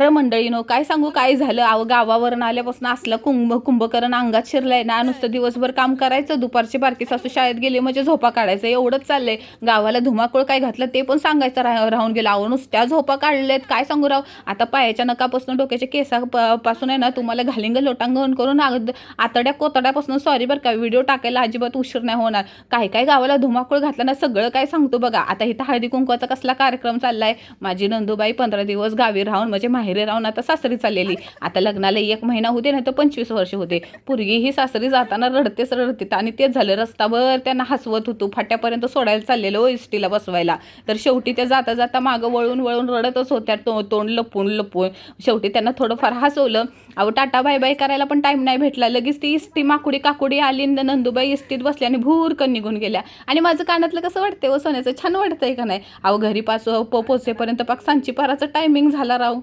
अरे मंडळीनो काय सांगू काय झालं? अहो गावावरून आल्यापासून असला कुंभ कुंभकरण अंगात शिरलाय ना नुसतं दिवसभर काम करायचं दुपारची बारकी सासू शाळेत गेली म्हणजे झोपा काढायचं एवढंच चाललंय. गावाला धुमाकूळ काय घातलं ते पण सांगायचं रा राहून गेलं. अहो नुसत्या झोपा काढलेत काय सांगू राव? आता पायाच्या नकापासून डोक्याच्या केसा प- पासून आहे ना तुम्हाला घालिंग लोटांगण करून आतड्या कोतड्यापासून सॉरी बरं का व्हिडिओ टाकायला अजिबात उशीर नाही होणार. काय काय गावाला धुमाकूळ घातला ना सगळं काय सांगतो बघा. आता इथं हळदी कुंकवाचा कसला कार्यक्रम चाललाय? माझी नंदूबाई पंधरा दिवस गावी राहून म्हणजे माहेरी राहून आता सासरी चाललेली. आता लग्नाला एक महिना होते नाही तर पंचवीस वर्ष होते पूर्वी ही सासरी जाताना रडतेच रडते. आणि तेच झालं रस्ताभर त्यांना हसवत होतो. फाट्यापर्यंत सोडायला चाललेलं ओ टीला बसवायला. तर शेवटी ते जाता जाता मागं वळून वळून रडतच होत्या. तो तोंड लपून लपून. शेवटी त्यांना थोडंफार हसवलं. अहो टाटा बाय बाय करायला पण टाईम नाही भेटला. लगेच ती इस्टी माकुडी काकुडी आली न नंदूबाई इस्टीत बसल्या आणि भूरकन निघून गेल्या. आणि माझं कानातलं कसं वाटतंय व सोन्याचं? छान वाटतंय का नाही? अहो घरी पाच पोचेपर्यंत पाक सांची पाराचा टायमिंग झाला राव.